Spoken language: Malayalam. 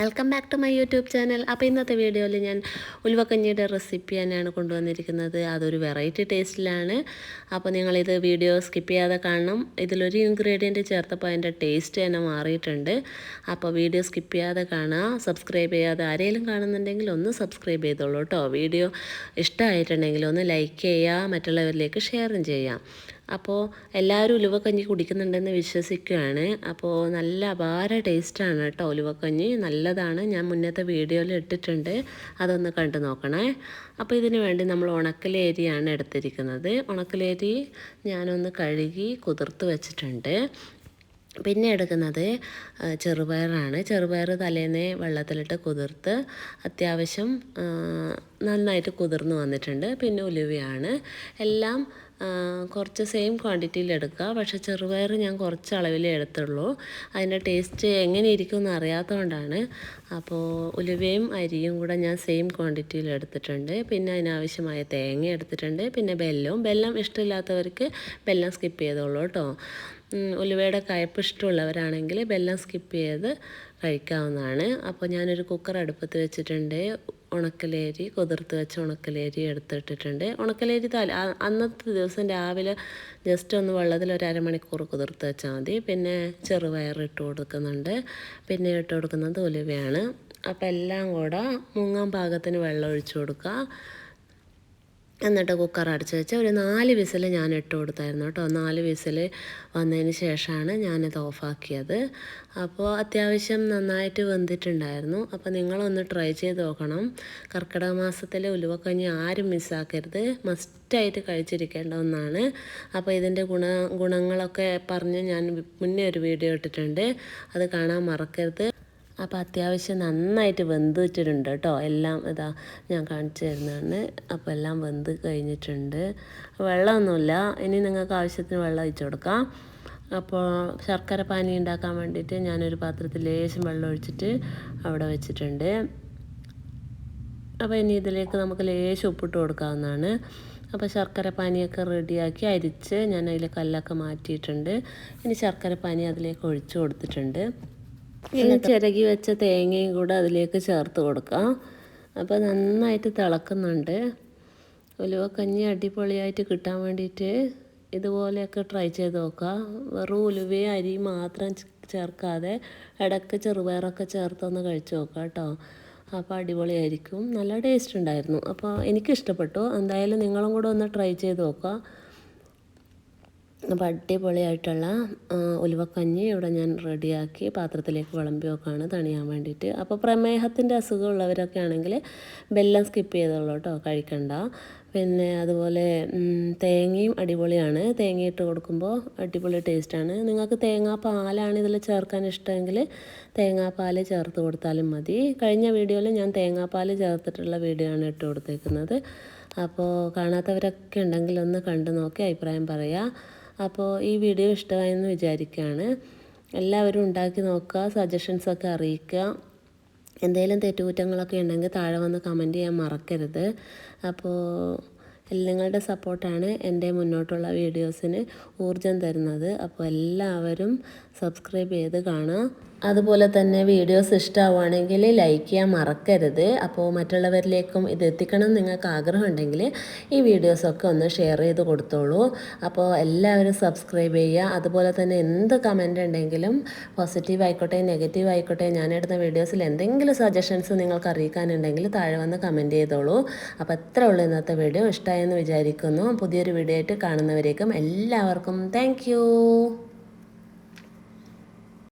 Welcome back to my YouTube channel അപ്പോൾ ഇന്നത്തെ വീഡിയോയിൽ ഞാൻ ഉലുവക്കഞ്ഞിയുടെ റെസിപ്പി തന്നെയാണ് കൊണ്ടുവന്നിരിക്കുന്നത്. അതൊരു വെറൈറ്റി ടേസ്റ്റിലാണ് അപ്പോൾ നിങ്ങളിത് വീഡിയോ സ്കിപ്പ് ചെയ്യാതെ കാണണം. ഇതിലൊരു ഇൻഗ്രീഡിയന്റ് ചേർത്തപ്പോൾ അതിന്റെ ടേസ്റ്റ് തന്നെ മാറിയിട്ടുണ്ട്. അപ്പോൾ വീഡിയോ സ്കിപ്പ് ചെയ്യാതെ കാണുക. സബ്സ്ക്രൈബ് ചെയ്യാതെ ആരെങ്കിലും കാണുന്നുണ്ടെങ്കിൽ ഒന്ന് സബ്സ്ക്രൈബ് ചെയ്തോളൂ കേട്ടോ. വീഡിയോ ഇഷ്ടമായിട്ടുണ്ടെങ്കിൽ ഒന്ന് ലൈക്ക് ചെയ്യുക. മറ്റുള്ളവരിലേക്ക് ഷെയറും ചെയ്യാം അപ്പോൾ എല്ലാവരും ഉലുവക്കഞ്ഞി കുടിക്കുന്നുണ്ടെന്ന് വിശ്വസിക്കുകയാണ്. അപ്പോൾ നല്ല അപാര ടേസ്റ്റാണ് കേട്ടോ ഉലുവക്കഞ്ഞി. നല്ലതാണ്. ഞാൻ മുന്നത്തെ വീഡിയോയിൽ ഇട്ടിട്ടുണ്ട്. അതൊന്ന് കണ്ടു നോക്കണേ. അപ്പോൾ ഇതിന് വേണ്ടി നമ്മൾ ഉണക്കലേരിയാണ് എടുത്തിരിക്കുന്നത്. ഉണക്കലേരി ഞാനൊന്ന് കഴുകി കുതിർത്ത് വെച്ചിട്ടുണ്ട്. പിന്നെ എടുക്കുന്നത് ചെറുപയറാണ്. ചെറുപയർ തലേന്ന് വെള്ളത്തിലിട്ട് കുതിർത്ത് അത്യാവശ്യം നന്നായിട്ട് കുതിർന്ന് വന്നിട്ടുണ്ട്. പിന്നെ ഉലുവയാണ്. എല്ലാം കുറച്ച് സെയിം ക്വാണ്ടിറ്റിയിൽ എടുക്കുക. പക്ഷേ ചെറുപയർ ഞാൻ കുറച്ച് അളവിലേ എടുത്തുള്ളൂ. അതിന്റെ ടേസ്റ്റ് എങ്ങനെ ഇരിക്കും എന്ന് അറിയാത്തതുകൊണ്ടാണ്. അപ്പോൾ ഉലുവയും അരിയും കൂടെ ഞാൻ സെയിം ക്വാണ്ടിറ്റിയിൽ എടുത്തിട്ടുണ്ട്. പിന്നെ അതിനാവശ്യമായ തേങ്ങ എടുത്തിട്ടുണ്ട്. പിന്നെ ബെല്ലവും. ബെല്ലം ഇഷ്ടമില്ലാത്തവർക്ക് ബെല്ലം സ്കിപ്പ് ചെയ്തോളൂ കേട്ടോ. ഉലുവയുടെ കയ്പ്പ് ഇഷ്ടമുള്ളവരാണെങ്കിൽ ബെല്ലം സ്കിപ്പ് ചെയ്ത് കഴിക്കാവുന്നതാണ്. അപ്പോൾ ഞാനൊരു കുക്കർ അടുപ്പത്ത് വെച്ചിട്ടുണ്ട്. ഉണക്കലേരി കുതിർത്ത് വെച്ച ഉണക്കലേരി എടുത്തിട്ടിട്ടുണ്ട്. ഉണക്കലേരി തല അന്നത്തെ ദിവസം രാവിലെ ജസ്റ്റ് ഒന്ന് വെള്ളത്തിൽ ഒരു അരമണിക്കൂർ കുതിർത്ത് വെച്ചാൽ മതി. പിന്നെ ചെറുപയർ ഇട്ട് കൊടുക്കുന്നുണ്ട്. പിന്നെ ഇട്ട് കൊടുക്കുന്നത് ഉലുവയാണ്. അപ്പോൾ എല്ലാം കൂടെ മുങ്ങാൻ പാകത്തിന് വെള്ളം ഒഴിച്ചു കൊടുക്കുക. എന്നിട്ട് കുക്കർ അടച്ച് വെച്ച് ഒരു നാല് വിസിൽ ഞാൻ ഇട്ട് കൊടുത്തായിരുന്നു കേട്ടോ. നാല് വിസിൽ വന്നതിന് ശേഷമാണ് ഞാനിത് ഓഫാക്കിയത് അപ്പോൾ അത്യാവശ്യം നന്നായിട്ട് വെന്തിട്ടുണ്ടായിരുന്നു. അപ്പോൾ നിങ്ങളൊന്ന് ട്രൈ ചെയ്ത് നോക്കണം. കർക്കിടക മാസത്തിലെ ഉലുവക്കഞ്ഞി ആരും മിസ്സാക്കരുത് മസ്റ്റായിട്ട് കഴിച്ചിരിക്കേണ്ട ഒന്നാണ്. അപ്പോൾ ഇതിന്റെ ഗുണ ഗുണങ്ങളൊക്കെ പറഞ്ഞ് ഞാൻ മുന്നേ ഒരു വീഡിയോ ഇട്ടിട്ടുണ്ട്. അത് കാണാൻ മറക്കരുത്. അപ്പോൾ അത്യാവശ്യം നന്നായിട്ട് വെന്തിട്ടുണ്ട് കേട്ടോ. എല്ലാം ഇതാ ഞാൻ കാണിച്ചു തരുന്നതാണ്. അപ്പോൾ എല്ലാം വെന്ത് കഴിഞ്ഞിട്ടുണ്ട്. വെള്ളമൊന്നുമില്ല. ഇനി നിങ്ങൾക്ക് ആവശ്യത്തിന് വെള്ളം ഒഴിച്ചു കൊടുക്കാം. അപ്പോൾ ശർക്കര പാനി ഉണ്ടാക്കാൻ വേണ്ടിയിട്ട് ഞാനൊരു പാത്രത്തിൽ ലേശം വെള്ളം ഒഴിച്ചിട്ട് അവിടെ വെച്ചിട്ടുണ്ട്. അപ്പോൾ ഇനി ഇതിലേക്ക് നമുക്ക് ലേശം ഉപ്പിട്ട് കൊടുക്കാവുന്നതാണ്. അപ്പോൾ ശർക്കര പാനിയൊക്കെ റെഡിയാക്കി അരിച്ച് ഞാൻ അതിൽ കല്ലൊക്കെ മാറ്റിയിട്ടുണ്ട്. ഇനി ശർക്കര പാനി അതിലേക്ക് ഒഴിച്ചു കൊടുത്തിട്ടുണ്ട്. ഇനി ചിരകി വെച്ച തേങ്ങയും കൂടെ അതിലേക്ക് ചേർത്ത് കൊടുക്കാം. അപ്പോൾ നന്നായിട്ട് തിളക്കുന്നുണ്ട്. കഞ്ഞി അടിപൊളിയായിട്ട് കിട്ടാൻ വേണ്ടിയിട്ട് ഇതുപോലെയൊക്കെ ട്രൈ ചെയ്ത് നോക്കുക. വെറും ഉലുവയും അരി മാത്രം ചേർക്കാതെ ഇടയ്ക്ക് ചെറുപയറൊക്കെ ചേർത്തൊന്ന് കഴിച്ച് നോക്കുക കേട്ടോ. അപ്പോൾ അടിപൊളിയായിരിക്കും. നല്ല ടേസ്റ്റ് ഉണ്ടായിരുന്നു. അപ്പോൾ എനിക്കിഷ്ടപ്പെട്ടു. എന്തായാലും നിങ്ങളും കൂടെ ഒന്ന് ട്രൈ ചെയ്ത് നോക്കുക. അപ്പോൾ അടിപൊളിയായിട്ടുള്ള ഉലുവക്കഞ്ഞി ഇവിടെ ഞാൻ റെഡിയാക്കി പാത്രത്തിലേക്ക് വിളമ്പി വെക്കുകയാണ് തണിയാൻ വേണ്ടിയിട്ട്. അപ്പോൾ പ്രമേഹത്തിന്റെ അസുഖമുള്ളവരൊക്കെ ആണെങ്കിൽ ബെല്ലം സ്കിപ്പ് ചെയ്തോളൂ കേട്ടോ കഴിക്കണ്ട. പിന്നെ അതുപോലെ തേങ്ങയും അടിപൊളിയാണ്. തേങ്ങ ഇട്ട് കൊടുക്കുമ്പോൾ അടിപൊളി ടേസ്റ്റാണ്. നിങ്ങൾക്ക് തേങ്ങാപ്പാലാണ് ഇതിൽ ചേർക്കാൻ ഇഷ്ടമെങ്കിൽ തേങ്ങാപ്പാൽ ചേർത്ത് കൊടുത്താലും മതി. കഴിഞ്ഞ വീഡിയോയിൽ ഞാൻ തേങ്ങാപ്പാൽ ചേർത്തിട്ടുള്ള വീഡിയോ ആണ് ഇട്ട് കൊടുത്തേക്കുന്നത്. അപ്പോൾ കാണാത്തവരൊക്കെ ഉണ്ടെങ്കിൽ ഒന്ന് കണ്ടു നോക്കി അഭിപ്രായം പറയാം. അപ്പോൾ ഈ വീഡിയോ ഇഷ്ടമായെന്ന് വിചാരിക്കുകയാണ് എല്ലാവരും ഉണ്ടാക്കി നോക്കുക സജഷൻസൊക്കെ അറിയിക്കുക. എന്തെങ്കിലും തെറ്റുകുറ്റങ്ങളൊക്കെ ഉണ്ടെങ്കിൽ താഴെ വന്ന് കമന്റ് ചെയ്യാൻ മറക്കരുത്. അപ്പോൾ നിങ്ങളുടെ സപ്പോർട്ടാണ് എന്റെ മുന്നോട്ടുള്ള വീഡിയോസിന് ഊർജം തരുന്നത്. അപ്പോൾ എല്ലാവരും സബ്സ്ക്രൈബ് ചെയ്ത് കാണുക. അതുപോലെ തന്നെ വീഡിയോസ് ഇഷ്ടമാവുകയാണെങ്കിൽ ലൈക്ക് ചെയ്യാൻ മറക്കരുത്. അപ്പോൾ മറ്റുള്ളവരിലേക്കും ഇത് എത്തിക്കണം നിങ്ങൾക്ക് ആഗ്രഹമുണ്ടെങ്കിൽ ഈ വീഡിയോസൊക്കെ ഒന്ന് ഷെയർ ചെയ്ത് കൊടുത്തോളൂ. അപ്പോൾ എല്ലാവരും സബ്സ്ക്രൈബ് ചെയ്യുക. അതുപോലെ തന്നെ എന്ത് കമന്റ് ഉണ്ടെങ്കിലും പോസിറ്റീവ് ആയിക്കോട്ടെ നെഗറ്റീവ് ആയിക്കോട്ടെ ഞാനിടുന്ന വീഡിയോസിൽ എന്തെങ്കിലും സജഷൻസ് നിങ്ങൾക്ക് അറിയിക്കാനുണ്ടെങ്കിൽ താഴെ വന്ന് കമന്റ് ചെയ്തോളൂ. അപ്പോൾ എത്ര ഉള്ളൂ ഇന്നത്തെ വീഡിയോ ഇഷ്ടമായെന്ന് വിചാരിക്കുന്നു. പുതിയൊരു വീഡിയോ ആയിട്ട് കാണുന്നവരേക്കും എല്ലാവർക്കും താങ്ക്